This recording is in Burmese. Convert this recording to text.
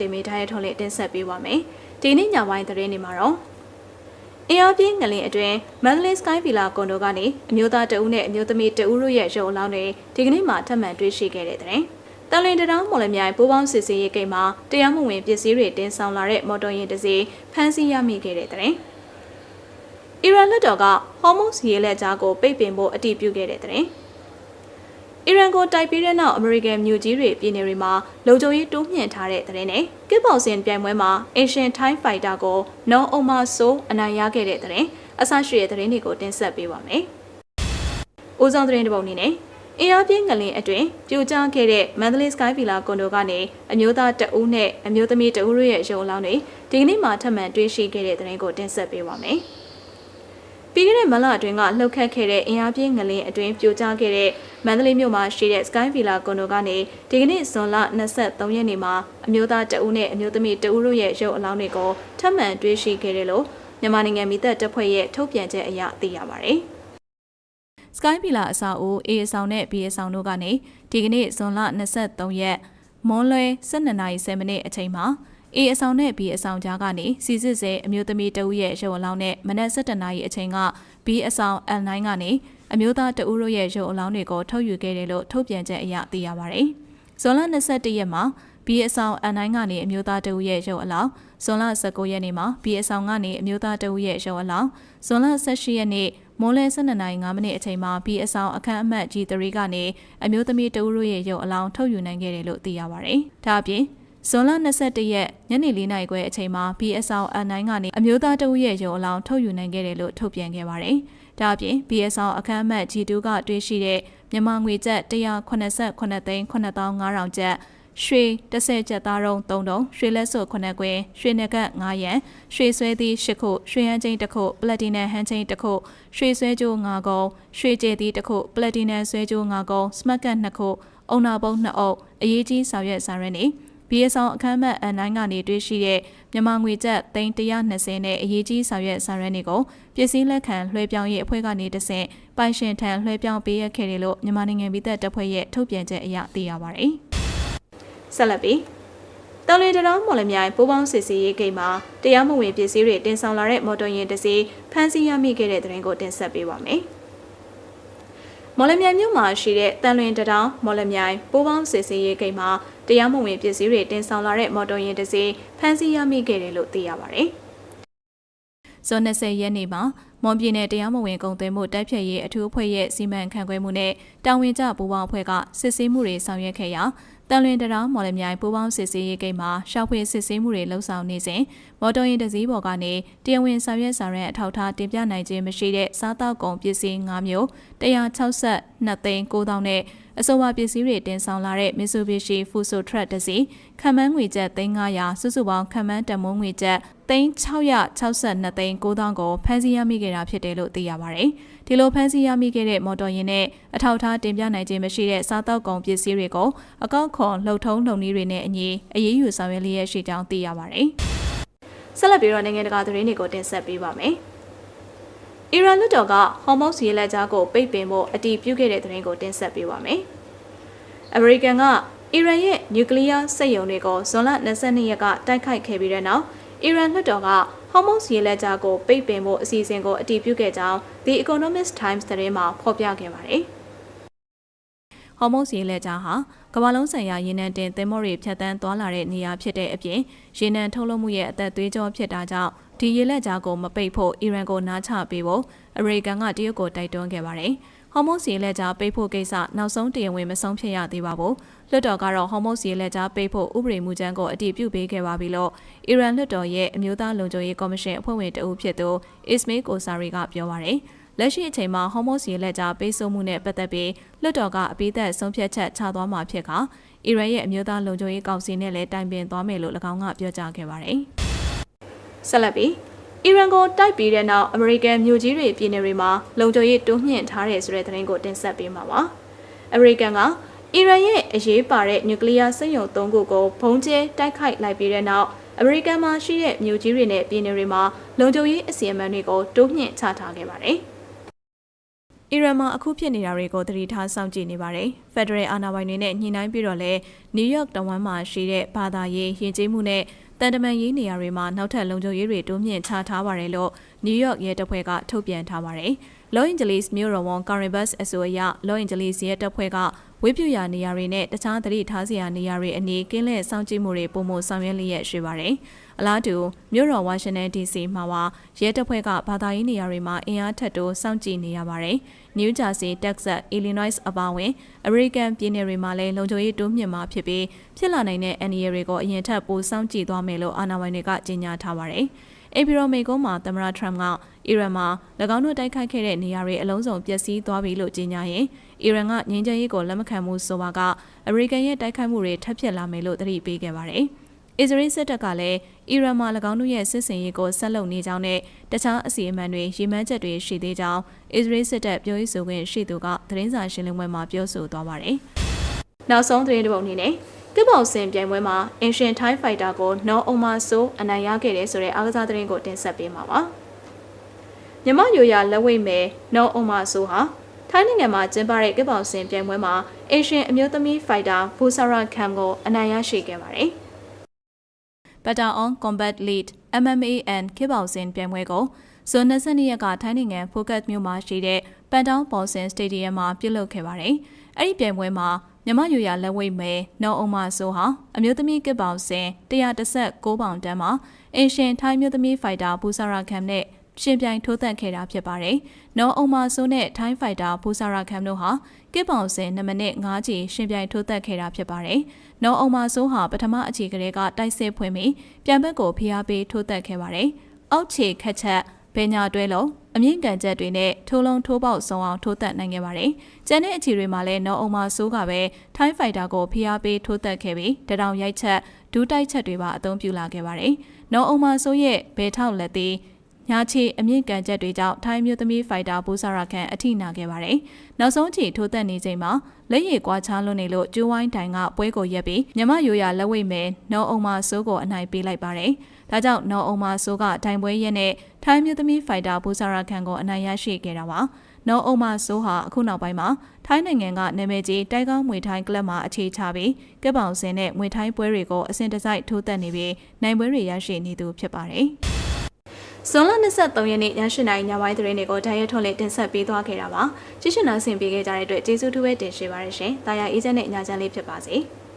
တင်မေထားတဲ့ထုံးလေးတင်ဆက်ပေးပါမယ်။ဒီနေ့ညပိုင်းသတင်းတွေမှာတော့အင်အားပြင်းငလင်အတွင်းမန္တလေးစကိုင်းဗီလာကွန်ဒိုကနေအမျိုးသားတအုပ်နဲ့အမျိုးသမီးတအုပ်တို့ရဲ့ရုပ်အလောင်းတွေဒီကနေ့မှထပ်မံတွေ့ရှိခဲ့တဲ့တဲ့။တန်လင်တံတောင်းမော်လမြိုင်ပိုးပေါင်းစစ်ဆေးရေးကိန်းမှာတရားမဝင်ပစ္စည်းတွေတင်ဆောင်လာတဲ့မော်တော်ယာဉ်တစ်စီးဖမ်းဆီးရမိခဲ့တဲ့တဲ့။အီရန်လက်တော်ကဟော်မုတ်ရေလက်ကြားကိုပိတ်ပင်ဖို့အတည်ပြုခဲ့တဲ့တဲ့။ အီရန်ကိုတိုက်ပြီးတဲ့နောက်အမေရိကန်မြို့ကြီးတွေပြည်နယ်တွေမှာလုံခြုံရေးတိုးမြှင့်ထားတဲ့တဲ့နဲ့ကစ်ဘောက်စင်ပြိုင်ပွဲမှာ Asian Thai Fighter ကို No Oma So အနိုင်ရခဲ့တဲ့တဲ့အဆရှိတဲ့သတင်းတွေကိုတင်ဆက်ပေးပါမယ်။ဦးဆောင်သတင်းတစ်ပုဒ်အနေနဲ့အင်အားပြင်းငလင်အတွင်ပြိုကျခဲ့တဲ့မန္တလေးစကိုင်းဗီလာကွန်ဒိုကနေအမျိုးသားတအုပ်နဲ့အမျိုးသမီးတအုပ်တို့ရဲ့ရုပ်အလောင်းတွေဒီကနေ့မှထပ်မံတွေ့ရှိခဲ့တဲ့သတင်းကိုတင်ဆက်ပေးပါမယ်။ ပြီးခဲ့တဲ့မလအတွင်းကလှုပ်ခတ်ခဲ့တဲ့အင်အားပြင်းငလင်အတွင်းပြိုကျခဲ့တဲ့မန္တလေးမြို့မှာရှိတဲ့ Sky Villa ကွန်ဒိုကနေဒီကနေ့ဇွန်လ23ရက်နေ့မှာအမျိုးသားတအုပ်နဲ့အမျိုးသမီးတအုပ်တို့ရဲ့ရုပ်အလောင်းတွေကိုထပ်မံတွေ့ရှိခဲ့တယ်လို့မြန်မာနိုင်ငံမိသက်တပ်ဖွဲ့ရဲ့ထုတ်ပြန်ချက်အရသိရပါတယ်။ Sky Villa အဆောက်အဦ A အဆောင်နဲ့ B အဆောင်တို့ကနေဒီကနေ့ဇွန်လ23ရက်မွန်းလွဲ12:10မိနစ်အချိန်မှာ A အဆောင်နဲ့ B အဆောင်ကြားကနေစီစစ်စေအမျိုးသမီးတဦးရဲ့ရုပ်အလောင်းနဲ့မနက်7:00နာရီအချိန်က B အဆောင် L9 ကနေအမျိုးသားတဦးတို့ရဲ့ရုပ်အလောင်းတွေကိုထုတ်ယူခဲ့တယ်လို့ထုတ်ပြန်ချက်အရသိရပါတယ်။ဇွန်လ21ရက်မှာ B အဆောင် L9 ကနေအမျိုးသားတဦးရဲ့ရုပ်အလောင်းဇွန်လ19ရက်နေ့မှာ B အဆောင်ကနေအမျိုးသားတဦးရဲ့ရုပ်အလောင်းဇွန်လ18ရက်နေ့မွန်းလယ်12:05မိနစ်အချိန်မှာ B အဆောင်အခန်းအမှတ် G3 ကနေအမျိုးသမီးတဦးတို့ရဲ့ရုပ်အလောင်းထုတ်ယူနိုင်ခဲ့တယ်လို့သိရပါတယ်။ဒါအပြင် ဇွန်လ21ရက်ညနေ4နာရီခွဲအချိန်မှာ BSL N9 ကနေအမျိုးသားတဦးရဲ့ရုံအလောင်းထုတ်ယူနိုင်ခဲ့တယ်လို့ထုတ်ပြန်ခဲ့ပါတယ်။ဒါအပြင် BSL အခမ်းအမှတ် G2 ကတွေ့ရှိတဲ့မြန်မာငွေကျပ်189သိန်း9500ကျပ်ရွှေ30ကျပ်သားရုံး3တုံးရွှေလက်စွပ်9ကွင်းရွှေနဂတ်9ရန်ရွှေဆွဲသီး10ခုရွှေဟန်းချင်း1ခုပလက်တီနမ်ဟန်းချင်း1ခုရွှေဆွဲကြိုး9ကုန်းရွှေကျဲသီး1ခုပလက်တီနမ်ဆွဲကြိုး9ကုန်းစမတ်ကတ်2ခုအုံနာပုံး2အုပ်အရေးကြီးဆောင်ရွက်စာရွက်နေ ဘီအဆောင်အခမ်းအမှတ် N9 ကနေတွေ့ရှိတဲ့မြန်မာငွေကျပ်သိန်း120နဲ့အရေးကြီးဆောင်ရွက်စာရွက်တွေကိုပစ္စည်းလက်ခံလွှဲပြောင်းရေးအဖွဲ့ကနေတဆင့်ပိုင်ရှင်ထံလွှဲပြောင်းပေးရခဲ့တယ်လို့မြန်မာနိုင်ငံပြည်သက်တပ်ဖွဲ့ရဲ့ထုတ်ပြန်ချက်အရသိရပါတယ်။ဆက်လက်ပြီးတောင်လီတရောင်းမော်လမြိုင်ပိုးပေါင်းစစ်ဆေးရေးဂိတ်မှာတရားမဝင်ပစ္စည်းတွေတင်ဆောင်လာတဲ့မော်တော်ယာဉ်တစ်စီးဖမ်းဆီးရမိခဲ့တဲ့တဲ့ရင်ကိုတင်ဆက်ပေးပါမယ်။ မော်လမြိုင်မြို့မှာရှိတဲ့တန်လွင်တတောင်မော်လမြိုင်ပိုးပေါင်းစစ်ဆေးရေးဂိတ်မှာတရားမဝင်ပစ္စည်းတွေတင်ဆောင်လာတဲ့မော်တော်ယာဉ်တစ်စီးဖမ်းဆီးရမိခဲ့တယ်လို့သိရပါတယ်။ဇွန်20ရက်နေ့မှာမွန်ပြည်နယ်တရားမဝင်ကုန်သွယ်မှုတိုက်ဖျက်ရေးအထူးအဖွဲ့ရဲ့စီမံခန့်ခွဲမှုနဲ့တာဝန်ကျပူးပေါင်းအဖွဲ့ကစစ်ဆေးမှုတွေဆောင်ရွက်ခဲ့ရာ တန်လွင်တရောင်းမော်လမြိုင်ပူးပေါင်းစစ်ဆေးရေးဂိတ်မှာရှောက်ဖွေစစ်ဆေးမှုတွေလှုပ်ဆောင်နေစဉ်မော်တော်ယာဉ်တစ်စီးပေါ်ကနေတရားဝင်ဆောင်ရွက်ဆောင်ရွက်အထောက်အထားတင်ပြနိုင်ခြင်းမရှိတဲ့စားတောက်ကုန်ပစ္စည်း၅မျိုး162သိန်း9000နဲ့ အဆိုပါပစ္စည်းတွေတင်ဆောင်လာတဲ့ Mitsubishi Fuso Truck တစ်စီးခံမှန်းငွေကျပ်3900စုစုပေါင်းခံမှန်းတန်မိုးငွေကျပ်3662သိန်း9000ကိုဖမ်းဆီးရမိခဲ့တာဖြစ်တယ်လို့သိရပါတယ်။ဒီလိုဖမ်းဆီးရမိခဲ့တဲ့မော်တော်ယာဉ်နဲ့အထောက်အထားတင်ပြနိုင်ခြင်းမရှိတဲ့စားတောက်ကုန်ပစ္စည်းတွေကိုအကောက်ခွန်လှုပ်ထုံးလှုံနည်းတွေနဲ့အညီအရေးယူဆောင်ရွက်လျက်ရှိကြောင်းသိရပါတယ်။ဆက်လက်ပြီးတော့နိုင်ငံတကာသတင်းတွေကိုတင်ဆက်ပေးပါမယ်။ အီရန်လွှတ်တော်ကဟော်မုတ်ရေလက်ကြားကိုပိတ်ပင်ဖို့အတည်ပြုခဲ့တဲ့သတင်းကိုတင်ဆက်ပေးပါမယ်။အမေရိကန်ကအီရန်ရဲ့နျူကလ িয়ার စက်ရုံတွေကိုဇွန်လ22ရက်ကတိုက်ခိုက်ခဲ့ပြီးတဲ့နောက်အီရန်လွှတ်တော်ကဟော်မုတ်ရေလက်ကြားကိုပိတ်ပင်ဖို့အစီအစဉ်ကိုအတည်ပြုခဲ့ကြောင်း The Economist Times သတင်းမှာဖော်ပြခဲ့ပါတယ်။ဟော်မုတ်ရေလက်ကြားဟာကမ္ဘာလုံးဆိုင်ရာရေနံတင်သင်္ဘောတွေဖြတ်တန်းသွားလာတဲ့နေရာဖြစ်တဲ့အပြင်ရေနံထုတ်လုပ်မှုရဲ့အသက်သွေးကြောဖြစ်တာကြောင့် ဒီရေလက်ကြားကိုမပိတ်ဖို့အီရန်ကိုနားချပေးဖို့အမေရိကန်ကတရုတ်ကိုတိုက်တွန်းခဲ့ပါတယ်။ဟော်မုတ်ရေလက်ကြားပိတ်ဖို့ကိစ္စနောက်ဆုံးတရားဝင်မဆုံးဖြတ်ရသေးပါဘူး။လွှတ်တော်ကတော့ဟော်မုတ်ရေလက်ကြားပိတ်ဖို့ဥပဒေမူကြမ်းကိုအတည်ပြုပေးခဲ့ပါပြီလို့အီရန်လွှတ်တော်ရဲ့အမျိုးသားလုံခြုံရေးကော်မရှင်အဖွဲ့ဝင်တဦးဖြစ်သူအစ်မေးကိုဆာရီကပြောပါတယ်။လက်ရှိအချိန်မှာဟော်မိုစီလက်ကြားပေးဆိုမှုနဲ့ပတ်သက်ပြီးလွှတ်တော်ကအပိသက်ဆုံးဖြတ်ချက်ချသွားမှာဖြစ်ကအီရန်ရဲ့အမျိုးသားလုံခြုံရေးကောင်စီနဲ့လည်းတိုင်ပင်သွားမယ်လို့၎င်းကပြောကြားခဲ့ပါတယ်။ ဆက်လက်ပြီးအီရန်ကိုတိုက်ပြီးတဲ့နောက်အမေရိကန်မြို့ကြီးတွေပြည်နယ်တွေမှာလုံခြုံရေးတိုးမြှင့်ထားတယ်ဆိုတဲ့သတင်းကိုတင်ဆက်ပေးမှာပါ။အမေရိကန်ကအီရန်ရဲ့အရေးပါတဲ့နျူကလ িয়ার စက်ရုံ၃ခုကိုဘုံကျဲတိုက်ခိုက်လိုက်ပြီးတဲ့နောက်အမေရိကန်မှာရှိတဲ့မြို့ကြီးတွေနဲ့ပြည်နယ်တွေမှာလုံခြုံရေးအစီအမံတွေကိုတိုးမြှင့်ချထားခဲ့ပါတယ်။အီရန်မှာအခုဖြစ်နေတာတွေကိုသတိထားစောင့်ကြည့်နေပါတယ်။ဖက်ဒရယ်အာဏာပိုင်တွေနဲ့ညှိနှိုင်းပြီးတော့လဲနယူးယောက်တဝမ်းမှာရှိတဲ့ဘာသာရေးယဉ်ကျေးမှုနဲ့ တန်တမန်ရေးနေရာတွေမှာနောက်ထပ်လုံခြုံရေးတွေတိုးမြင့်ချထားပါတယ်လို့နယူးယောက်ရဲတပ်ဖွဲ့ကထုတ်ပြန်ထားပါတယ်။ Los Angeles မြို့တော်ဝန်ကာရင်ဘတ်အဆိုအရ Los Angeles ရဲတပ်ဖွဲ့ကဝိပုယနေရာတွေနဲ့တခြားသတိထားစရာနေရာတွေအနီးကင်းလဲစောင့်ကြည့်မှုတွေပုံမဆောင်ရွက်လျက်ရှိပါတယ်။ အလားတူမြို့တော်ဝါရှင်တန် DC မှာပါရဲတပ်ဖွဲ့ကဘာသာရေးနေရာတွေမှာအင်အားထက်တိုးစောင့်ကြည့်နေရပါတယ်။ New Jersey, Texas, Illinois အပါအဝင် American ပြည်နယ်တွေမှာလည်းလုံခြုံရေးတိုးမြင့်မှာဖြစ်ပြီးဖြစ်လာနိုင်တဲ့အန္တရာယ်တွေကိုအရင်ထက်ပိုစောင့်ကြည့်သွားမယ်လို့အာဏာပိုင်တွေကကြေညာထားပါတယ်။အေပီရိုမေကုန်းမှာသမ္မတထရမ့်ကအီရန်မှာ၎င်းတို့တိုက်ခိုက်ခဲ့တဲ့နေရာတွေအလုံးစုံပျက်စီးသွားပြီလို့ကြေညာရင်အီရန်ကငြိမ်းချမ်းရေးကိုလက်မခံမှုဆိုပါကအမေရိကန်ရဲ့တိုက်ခိုက်မှုတွေထပ်ဖြစ်လာမယ်လို့သတိပေးခဲ့ပါတယ်။ အစ္စရေးစစ်တပ်ကလည်းအီရန်မှာ၎င်းတို့ရဲ့စစ်စင်ရေးကိုဆက်လုပ်နေကြောင်းနဲ့တခြားအစီအမံတွေရည်မှန်းချက်တွေရှိသေးကြောင်းအစ္စရေးစစ်တပ်ပြောရေးဆိုခွင့်ရှိသူကသတင်းစာရှင်းလင်းပွဲမှာပြောဆိုသွားပါတယ်။နောက်ဆုံးသတင်းတစ်ပုဒ်အနေနဲ့ကစ်ဘောင်စင်ပြိုင်ပွဲမှာ Ancient Thai Fighter ကို No Oma So အနိုင်ရခဲ့တယ်ဆိုတဲ့အားကစားသတင်းကိုတင်ဆက်ပေးမှာပါ။မြမယိုရလက်ဝိတ်မယ် No Oma So ဟာထိုင်းနိုင်ငံမှာကျင်းပတဲ့ကစ်ဘောင်စင်ပြိုင်ပွဲမှာ Asian အမျိုးသမီး Fighter Busara Kham ကိုအနိုင်ရရှိခဲ့ပါတယ်။ Battle on Combat Lead MMA and ကစ်ဘောင်စင်ပြိုင်ပွဲကိုဇွန်22ရက်ကထိုင်းနိုင်ငံဖိုကတ်မြို့မှာရှိတဲ့ပန်တောင်းပေါ်စင်စတေဒီယမ်မှာပြုလုပ်ခဲ့ပါတယ်။အဲ့ဒီပြိုင်ပွဲမှာမြမယူရလက်ဝိတ်မဲနော်အုံမဆိုဟာအမျိုးသမီးကစ်ပေါင်စင်116ပေါင်တန်းမှာအင်ရှင်ထိုင်းမျိုးသမီးဖိုက်တာဘူဆာရာခမ်နဲ့ ရှင်ပြိုင်ထိုးသက်ခဲ့တာဖြစ်ပါတယ်။နော်အုံမဆိုနဲ့ထိုင်းဖိုက်တာဘူဆာရာခမ်တို့ဟာကစ်ပေါင်စင်2မိနစ်5ချီရှင်ပြိုင်ထိုးသက်ခဲ့တာဖြစ်ပါတယ်။နော်အုံမဆိုဟာပထမအချီကလေးကတိုက်စစ်ဖွင့်ပြီးပြန်ဘက်ကိုဖိအားပေးထိုးသက်ခဲ့ပါတယ်။အောက်ခြေခက်ချက်ဘဲညာတွဲလုံးအမြင့်ကန်ချက်တွေနဲ့ထိုးလုံးထိုးပေါက်ဆုံးအောင်ထိုးသက်နိုင်ခဲ့ပါတယ်။ကျန်တဲ့အခြေတွေမှာလည်းနော်အုံမဆိုးကပဲထိုင်းဖိုက်တာကိုဖိအားပေးထိုးသက်ခဲ့ပြီးတတောင်ရိုက်ချက်ဒူးတိုက်ချက်တွေပါအသုံးပြုလာခဲ့ပါတယ်။နော်အုံမဆိုးရဲ့ဘဲထောက်လက်သ ည်ညာချီအမြင့်ကန်ချက်တွေကြောင့်ထိုင်းမျိုးသမီးဖိုက်တာဘူဆာရာခန်အထိနာခဲ့ပါတယ်။နောက်ဆုံးချီထိုးသက်နေချိန်မှာလက်ရည်ကွာချားလွန်းနေလို့ကျိုးဝိုင်းတိုင်ကပွဲကိုရက်ပြီးမြမရိုးရလက်ဝိတ်မဲနော်အုံမဆိုးကိုအနိုင်ပေးလိုက်ပါတယ်။ဒါကြောင့်နော်အုံမဆိုးကတိုင်ပွဲရက်နဲ့ထိုင်းမျိုးသမီးဖိုက်တာဘူဆာရာခန်ကိုအနိုင်ရရှိခဲ့တာပါ။နော်အုံမဆိုးဟာအခုနောက်ပိုင်းမှာထိုင်းနိုင်ငံကနာမည်ကြီးတိုက်ကောင်းမွေထိုင်းကလပ်မှာအခြေချပြီးကပ်ပေါင်စင်နဲ့မွေထိုင်းပွဲတွေကိုအစဉ်တစိုက်ထိုးသက်နေပြီးနိုင်ပွဲတွေရရှိနေသူဖြစ်ပါတယ်။ ဇွန်လ23ရက်နေ့ည8:00နာရီညပိုင်းသတင်းတွေကိုဓာတ်ရိုက်ထုတ်လည်တင်ဆက်ပေးသွားခဲ့တာပါ။ကြည့်ရှုနာဆင်ပေးခဲ့ကြတဲ့အတွက်ကျေးဇူးတူပဲတင်ရှိပါရရှင်။တာယာအေးချမ်းတဲ့ညချမ်းလေးဖြစ်ပါစေ။